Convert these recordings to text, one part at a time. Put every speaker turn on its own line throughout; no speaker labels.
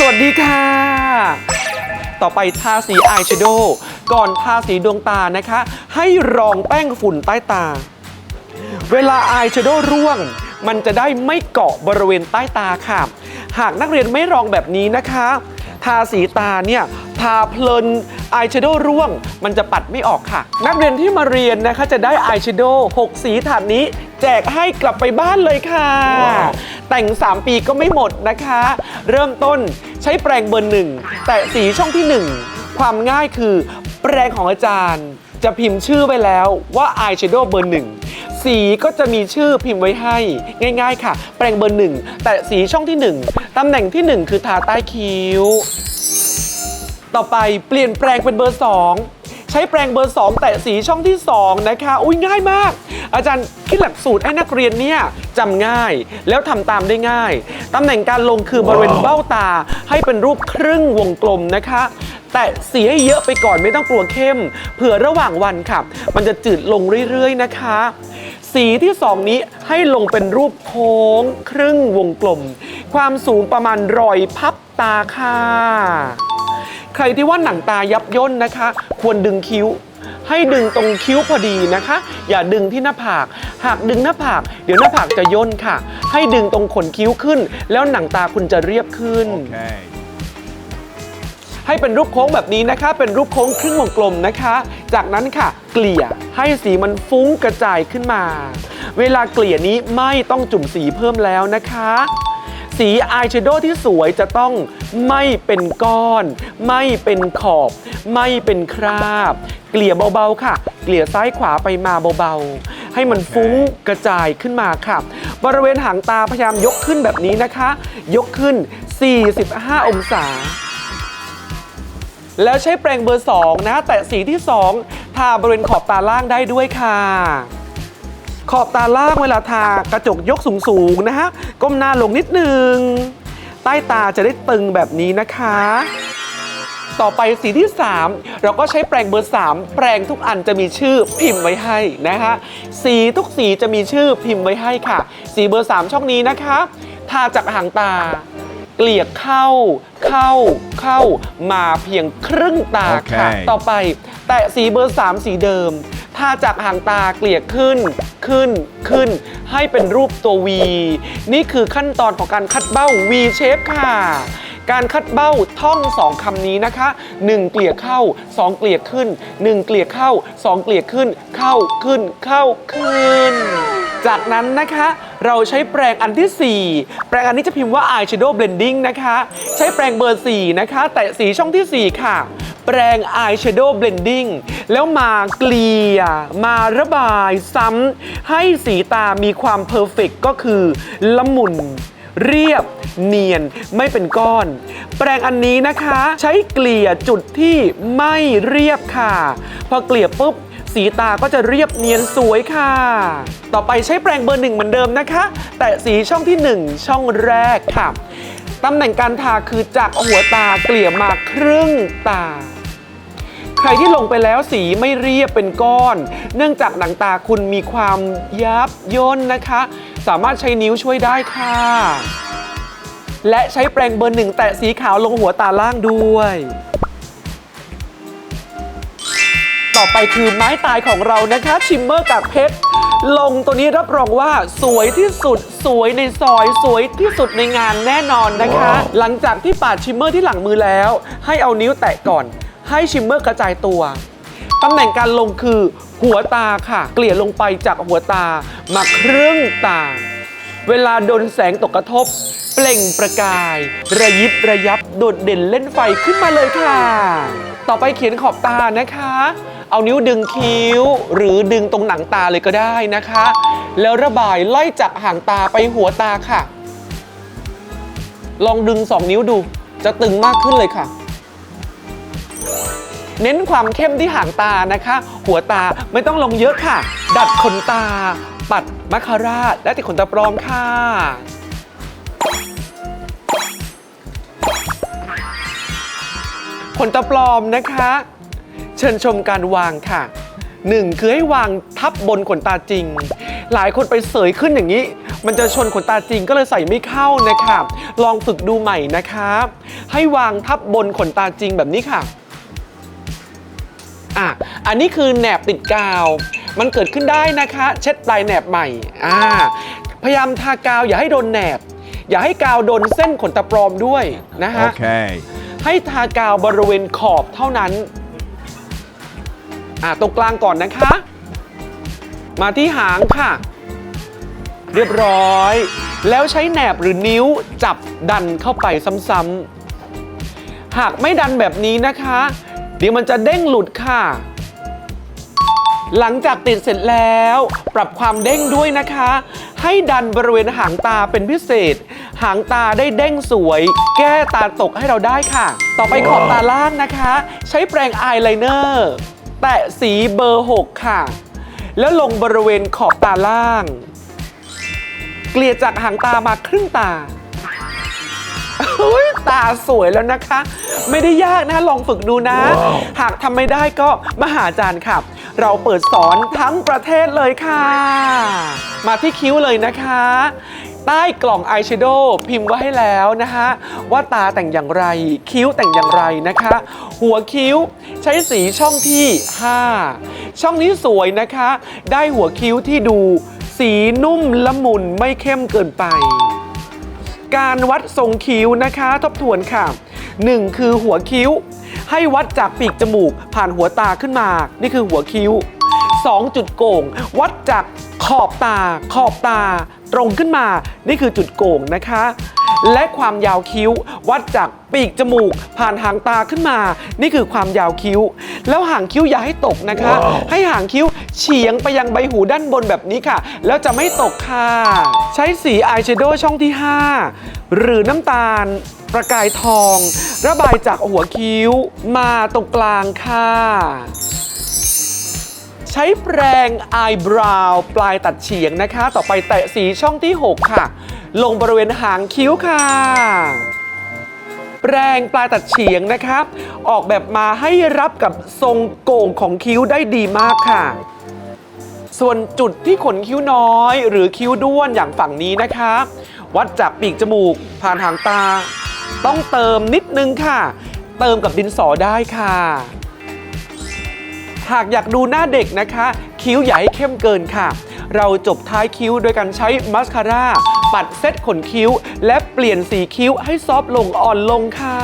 สวัสดีค่ะ ต่อไปทาสีอายแชโดว์ก่อนทาสีดวงตานะคะ ให้รองแป้งฝุ่นใต้ตา เวลาอายแชโดว์ร่วง มันจะได้ไม่เกาะบริเวณใต้ตาค่ะ หากนักเรียนไม่รองแบบนี้นะคะ ทาสีตาเนี่ยทาเพลิน อายแชโดว์ร่วง มันจะปัดไม่ออกค่ะ นักเรียนที่มาเรียนนะคะจะได้อายแชโดว์6สีถาดนี้ แจกให้กลับไปบ้านเลยค่ะ แต่ง 3 ปีก็ไม่หมดนะคะ เริ่มต้นใช้แปรงเบอร์หนึ่งแตะสีช่องที่ 1 ความง่ายคือ แปรงของอาจารย์ จะพิมพ์ชื่อไว้แล้วว่าอายแชโดว์เบอร์หนึ่งสีก็จะมีชื่อพิมพ์ไว้ให้ง่าย ๆ ค่ะ แปรงเบอร์หนึ่งแตะสีช่องที่ 1ตำแหน่งที่ 1 คือทาใต้คิ้ว ต่อไปเปลี่ยนแปลงเป็นเบอร์ 2 ใช้แปรงเบอร์ 2 แตะสีช่องที่ 2 นะคะ อุ้ยง่ายมาก อาจารย์คิดหลักสูตรให้นักเรียนเนี่ยจำง่ายแล้วทำตามได้ง่ายตำแหน่งการลงคือบริเวณเบ้าตา ให้เป็นรูปครึ่งวงกลมนะคะแตะสีให้เยอะไปก่อนไม่ต้องกลัวเข้ม เผื่อระหว่างวันค่ะ มันจะจืดลงเรื่อยๆนะคะ สีที่2นี้ให้ลงเป็นรูปโค้งครึ่งวงกลม ความสูงประมาณรอยพับตาค่ะ ใครที่ว่าหนังตายับย่นนะคะ ควรดึงคิ้ว ให้ดึงตรงคิ้วพอดีนะคะ อย่าดึงที่หน้าผาก หากดึงหน้าผาก เดี๋ยวหน้าผากจะย่นค่ะ ให้ดึงตรงขนคิ้วขึ้น แล้วหนังตาคุณจะเรียบขึ้น
Okay.
ให้เป็นรูปโค้งแบบนี้นะคะ เป็นรูปโค้งครึ่งวงกลมนะคะ จากนั้นค่ะ เกลี่ยให้สีมันฟุ้งกระจายขึ้นมา เวลาเกลี่ยนี้ไม่ต้องจุ่มสีเพิ่มแล้วนะคะ สีอายแชโดว์ที่สวยจะต้องไม่เป็นก้อน ไม่เป็นขอบ ไม่เป็นคราบ เกลี่ยเบาๆค่ะ เกลี่ยซ้ายขวาไปมาเบาๆ ให้มันฟุ้งกระจายขึ้นมาค่ะ บริเวณหางตาพยายามยกขึ้นแบบนี้นะคะ ยกขึ้น 45 องศา แล้วใช้แปรงเบอร์ 2 นะ แตะสีที่ 2 ทาบริเวณขอบตาล่างได้ด้วยค่ะ ขอบตาล่างเวลาทากระจกยกสูงๆนะฮะ ก้มหน้าลงนิดนึง ใต้ตาจะได้ตึงแบบนี้นะคะ ต่อไปสีที่ 3 เราก็ใช้แปรงเบอร์ 3 แปรงทุกอันจะมีชื่อพิมพ์ไว้ให้นะคะสีทุกสีจะมีชื่อพิมพ์ไว้ให้ค่ะ สีเบอร์ 3 ช่องนี้นะคะ ทาจากหางตา เกลี่ยเข้า เข้า เข้ามาเพียงครึ่งตาค่ะ
โอเค
ต่อไป แตะสีเบอร์ 3 สีเดิม ทาจากหางตาเกลี่ยขึ้น ขึ้น ขึ้น ให้เป็นรูปตัว V นี่คือขั้นตอนของการคัดเบ้า V shape ค่ะ การคัดเบ้าท่องสองคำนี้นะคะ 1 เกลี่ยเข้า 2 เกลี่ยขึ้น 1 เกลี่ยเข้า 2 เกลี่ยขึ้น เข้าขึ้น เข้าขึ้น จากนั้นนะคะเราใช้แปรงอันที่ 4 แปรงอันนี้จะพิมพ์ว่า eyeshadow blending นะคะ ใช้แปรงเบอร์ 4 นะคะ แตะสีช่องทีสี่ 4 ค่ะ แปรง eyeshadow blending แล้วมาเกลี่ยมาระบายซ้ำให้สีตามีความเพอร์เฟกก็คือละมุนเรียบเนียนไม่เป็นก้อน แปรงอันนี้นะคะ ใช้เกลี่ยจุดที่ไม่เรียบค่ะ พอเกลี่ยปุ๊บ สีตาก็จะเรียบเนียนสวยค่ะ ต่อไปใช้แปรงเบอร์หนึ่งเหมือนเดิมนะคะ แต่สีช่องที่ 1 ช่องแรกค่ะตำแหน่งการทาคือจากหัวตาเกลี่ยมาครึ่งตา ใครที่ลงไปแล้วสีไม่เรียบเป็นก้อน เนื่องจากหนังตาคุณมีความยับย่นนะคะ สามารถใช้นิ้วช่วยได้ค่ะ และใช้แปรงเบอร์หนึ่งแตะสีขาวลงหัวตาล่างด้วย ต่อไปคือไม้ตายของเรานะคะ ชิมเมอร์กับเพชร ลงตัวนี้รับรองว่าสวยที่สุด สวยในซอย สวยที่สุดในงานแน่นอนนะคะ หลังจากที่ปาดชิมเมอร์ที่หลังมือแล้ว ให้เอานิ้วแตะก่อน ให้ชิมเมอร์กระจายตัวตำแหน่งการลงคือ หัวตาค่ะ เกลี่ยลงไปจากหัวตามาครึ่งตา เวลาโดนแสงตกกระทบ เปล่งประกาย ระยิบระยับโดดเด่นเล่นไฟขึ้นมาเลยค่ะ ต่อไปเขียนขอบตานะคะ เอานิ้วดึงคิ้ว หรือดึงตรงหนังตาเลยก็ได้นะคะ แล้วระบายไล่จากหางตาไปหัวตาค่ะ ลองดึงสองนิ้วดู จะตึงมากขึ้นเลยค่ะ เน้นความเข้มที่หางตานะคะ หัวตาไม่ต้องลงเยอะค่ะ ดัดขนตา ปัดมัคคาราชและติดขนตาปลอมค่ะ ขนตาปลอมนะคะ เชิญชมการวางค่ะหนึ่งคือให้วางทับบนขนตาจริง หลายคนไปเสยขึ้นอย่างนี้ มันจะชนขนตาจริงก็เลยใส่ไม่เข้านะครับลองฝึกดูใหม่นะครับให้วางทับบนขนตาจริงแบบนี้ค่ะอะอันนี้คือแหนบติดกาว มันเกิดขึ้นได้นะคะ เช็ดปลายแหนบใหม่อ่าพยายามทากาวอย่าให้โดนแหนบ อย่าให้กาวโดนเส้นขนตาปลอมด้วยนะฮะ
Okay.
ให้ทากาวบริเวณขอบเท่านั้น อ่าตรงกลางก่อนนะคะ มาที่หางค่ะ เรียบร้อย แล้วใช้แหนบหรือนิ้วจับดันเข้าไปซ้ำๆ หากไม่ดันแบบนี้นะคะ เดี๋ยวมันจะเด้งหลุดค่ะ หลังจากติดเสร็จแล้ว ปรับความเด้งด้วยนะคะ ให้ดันบริเวณหางตาเป็นพิเศษ หางตาได้เด้งสวย แก้ตาตกให้เราได้ค่ะ ต่อไปขอบตาล่างนะคะ ใช้แปรงอายไลเนอร์แตะสีเบอร์ 6 ค่ะ แล้วลงบริเวณขอบตาล่าง เกลี่ยจากหางตามาครึ่งตาอุ๊ยตาสวยแล้วนะคะ ไม่ได้ยากนะลองฝึกดูนะ หากทำไม่ได้ก็มาหาอาจารย์ค่ะ เราเปิดสอนทั้งประเทศเลยค่ะ มาที่คิ้วเลยนะคะ ใต้กล่องอายแชโดว์พิมพ์ไว้ให้แล้วนะคะว่าตาแต่งอย่างไร คิ้วแต่งอย่างไรนะคะ หัวคิ้วใช้สีช่องที่ 5 ช่องนี้สวยนะคะ ได้หัวคิ้วที่ดู สีนุ่มละมุนไม่เข้มเกินไป การวัดทรงคิ้วนะคะ ทบทวนค่ะ 1 คือหัวคิ้ว ให้วัดจากปีกจมูกผ่านหัวตาขึ้นมา นี่คือหัวคิ้ว 2 จุดโก่ง วัดจากขอบตา ขอบตา ตรงขึ้นมา นี่คือจุดโก่งนะคะ และความยาวคิ้ว วัดจากปีกจมูก ผ่านหางตาขึ้นมา นี่คือความยาวคิ้ว แล้วหางคิ้วอย่าให้ตกนะคะ ให้หางคิ้วเฉียงไปยังใบหูด้านบนแบบนี้ค่ะ แล้วจะไม่ตกค่ะ ใช้สีอายแชโดว์ช่องที่ 5 หรือน้ำตาลประกายทอง ระบายจากหัวคิ้วมาตรงกลางค่ะใช้แปรงอายบราวปลายตัดเฉียงนะคะ ต่อไปแตะสีช่องที่ 6 ค่ะ ลงบริเวณหางคิ้วค่ะ แปรงปลายตัดเฉียงนะครับ ออกแบบมาให้รับกับทรงโก่งของคิ้วได้ดีมากค่ะ ส่วนจุดที่ขนคิ้วน้อย หรือคิ้วด้วนอย่างฝั่งนี้นะคะวัดจากปีกจมูก ผ่านหางตา ต้องเติมนิดนึงค่ะ เติมกับดินสอได้ค่ะ หากอยากดูหน้าเด็กนะคะ คิ้วให้เข้มเกินค่ะ เราจบท้ายคิ้วโดยการใช้มัสคาร่า ปัดเซตขนคิ้ว และเปลี่ยนสีคิ้วให้ซอฟลงอ่อนลงค่ะ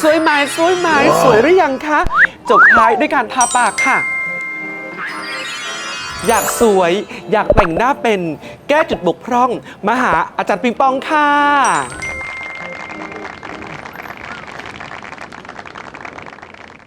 สวยไหมสวยไหมสวยหรือยังคะ จบท้ายด้วยการทาปากค่ะอยากสวยอยากแต่งหน้าเป็น แก้จุดบกพร่อง มาหาอาจารย์ปิงปองค่ะ